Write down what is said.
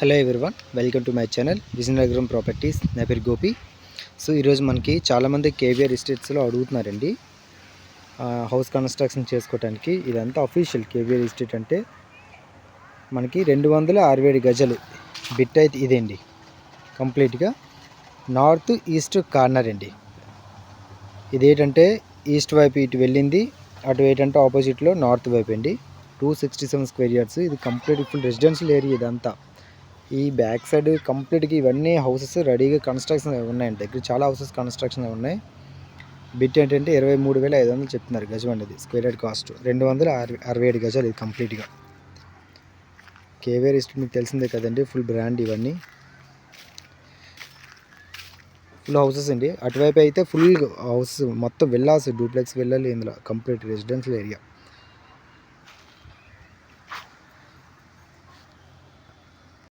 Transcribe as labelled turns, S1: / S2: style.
S1: Hello everyone welcome to my channel Vizianagaram properties నా పేరు Gopi. So ఈరోజు మనకి చాలామంది కేవీఆర్ ఎస్టేట్స్లో అడుగుతున్నారండి. హౌస్ కన్స్ట్రక్షన్ చేసుకోవడానికి ఇదంతా అఫీషియల్ కేవీఆర్ ఎస్టేట్ అంటే మనకి రెండు వందల అరవై ఏడు గజలు బిట్ అయితే ఇదేండి. కంప్లీట్గా నార్త్ ఈస్ట్ కార్నర్ అండి. ఇదేంటంటే ఈస్ట్ వైపు ఇటు వెళ్ళింది అటు ఏంటంటే ఆపోజిట్లో నార్త్ వైపు అండి. Two sixty seven square yards ఇది కంప్లీట్ ఫుల్ రెసిడెన్షియల్ ఏరియా ఇదంతా. ఈ బ్యాక్ సైడ్ కంప్లీట్గా ఇవన్నీ హౌసెస్ రెడీగా కన్స్ట్రక్షన్ ఉన్నాయండి. దగ్గర చాలా హౌసెస్ కన్స్ట్రక్షన్ ఉన్నాయి. బిట్ ఏంటంటే ఇరవై మూడు వేల ఐదు వందలు చెప్తున్నారు గజం అండి ఇది స్క్వేర్ యార్డ్ కాస్ట్. రెండు వందల అరవై అరవై ఏడు గజాలు ఇది కంప్లీట్గా. కేవేర్ ఇస్ట్ మీకు తెలిసిందే కదండి ఫుల్ బ్రాండ్ ఇవన్నీ. ఫుల్ హౌసెస్ అండి. అటువైపు అయితే ఫుల్ హౌస్ మొత్తం విల్లాస్ డూప్లెక్స్ విల్లాలు ఇందులో కంప్లీట్ రెసిడెన్షియల్ ఏరియా.